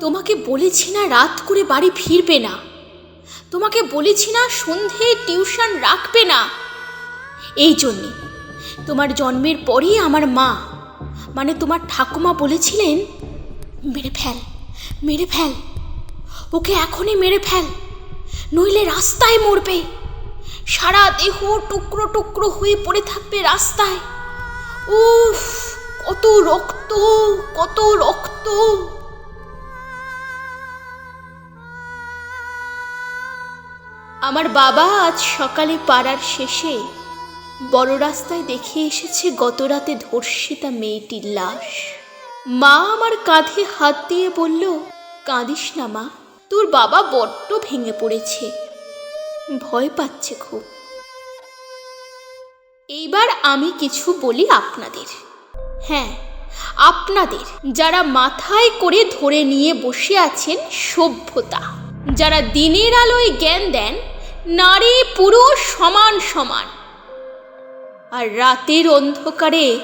তোমাকে বলেছি না রাত করে বাড়ি ফিরবে না। তোমাকে বলেছি না সন্ধে টিউশন রাখবে না। এই জন্যে তোমার জন্মের পরেই আমার মা মানে তোমার ঠাকুমা বলেছিলেন, মেরে ফেল মেরে ফেল, ওকে এখনই মেরে ফেল, নইলে রাস্তায় মরবে। সারা দেহ টুকরো টুকরো হয়ে পড়ে থাকবে রাস্তায়। উফ, কত রক্ত কত রক্ত। আমার বাবা আজ সকালে পাড়ার শেষে বড় রাস্তায় দেখে এসেছে গত রাতে ধর্ষিতা মেয়েটির লাশ। মা আমার কাঁধে হাত দিয়ে বলল, কাঁদিস না মা, তোর বাবা বড্ড ভেঙে পড়েছে। ভয় পাচ্ছে খুব। এইবার আমি কিছু বলি আপনাদের। হ্যাঁ আপনাদের যারা মাথায় করে ধরে নিয়ে বসে আছেন সভ্যতা, যারা দিনের আলোয় জ্ঞান দেন নারী পুরুষ সমান সমান। আর রাতের অন্ধকারে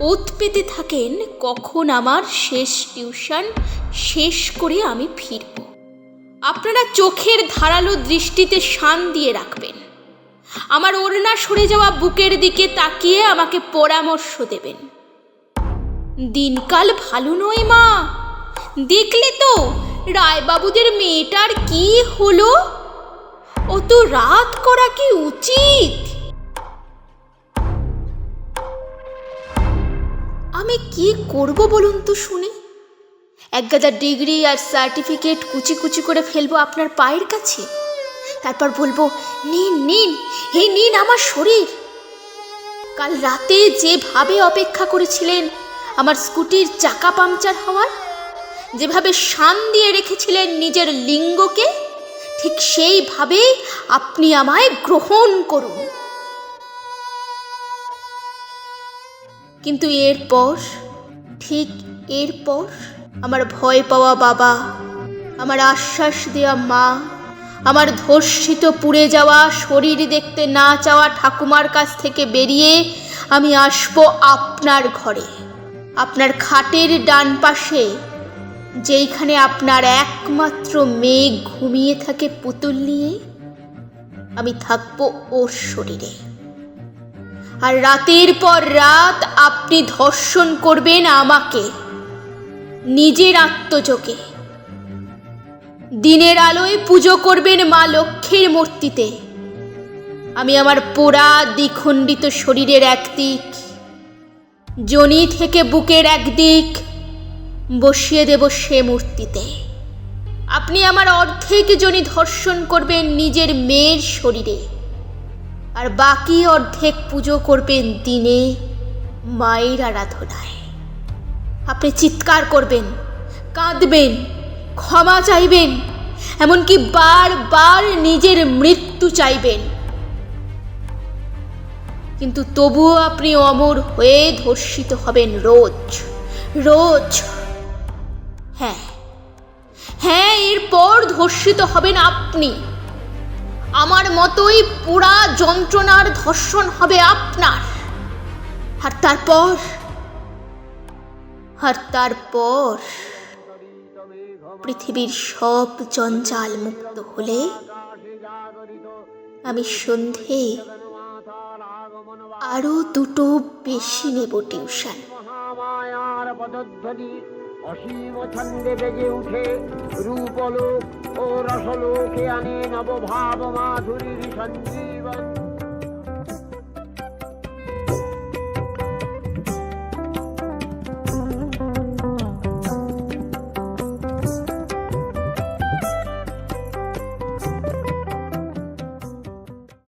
ওত পেতে থাকেন কখন আমার শেষ টিউশন, শেষ করে আমি ফিরব। আপনারা চোখের ধারালো দৃষ্টিতে শান দিয়ে রাখবেন। আমার ওড়না সরে যাওয়া বুকের দিকে তাকিয়ে আমাকে পরামর্শ দেবেন। দিনকাল ভালো নয় মা। দেখলে তো, রায়বাবুদের মেয়েটার কি হলো? ও তো রাত করা কি উচিত? আমি কি করব বলুন তো শুনি। এক গাদা ডিগ্রি আর সার্টিফিকেট কুচি কুচি করে ফেলব আপনার পায়ের কাছে। তারপর বলব, নিন নিন, হে নিন আমার শরীর। কাল রাতে যেভাবে অপেক্ষা করেছিলেন, আমার স্কুটির চাকা পাংচার হওয়ার, যেভাবে শান দিয়ে রেখেছিলেন নিজের লিঙ্গকে ঠিক সেইভাবেই আপনি আমায় গ্রহণ করুন। কিন্তু এরপর, ঠিক এরপর, আমার ভয় পাওয়া বাবা, আমার আশ্বাস দেওয়া মা, আমার ধর্ষিত পুড়ে যাওয়া শরীর দেখতে না চাওয়া ঠাকুমার কাছ থেকে বেরিয়ে আমি আসব আপনার ঘরে। আপনার খাটের ডান পাশে যেইখানে আপনার একমাত্র মেয়ে ঘুমিয়ে থাকে পুতুল নিয়ে, আমি থাকব ওর শরীরে। আর রাতের পর রাত আপনি ধর্ষণ করবেন আমাকে, নিজের আত্মযোগে। দিনের আলোয় পুজো করবেন মা লক্ষ্মীর মূর্তিতে। আমি আমার পোড়া দ্বিখণ্ডিত শরীরের একদিক, জনি থেকে বুকের একদিক বসিয়ে দেব সে মূর্তিতে। আপনি আমার অর্ধেক জনি ধর্ষণ করবেন নিজের মেয়ের শরীরে। আর বাকি অর্ধেক পুজো করবেন দিনে মায়ের আরাধনায়। আপনি চিৎকার করবেন, কাঁদবেন, ক্ষমা চাইবেন, এমনকি বারবার নিজের মৃত্যু চাইবেন। কিন্তু তবুও আপনি অমর হয়ে ধর্ষিত হবেন রোজ রোজ। ধর্ষিত হবেন আপনি। আমার মতোই পুরা যন্ত্রণার ধর্ষণ হবে আপনার। আর তারপর? আর তারপর? পৃথিবীর সব জঞ্জাল মুক্ত হলে আমি সন্ধে আরও দুটো বেশি নেব টিউশন। অসীম ছন্দে বেজে উঠে রূপলোক ও রসলোকে আনে নবভাব মাধুরীর সঞ্জীবন।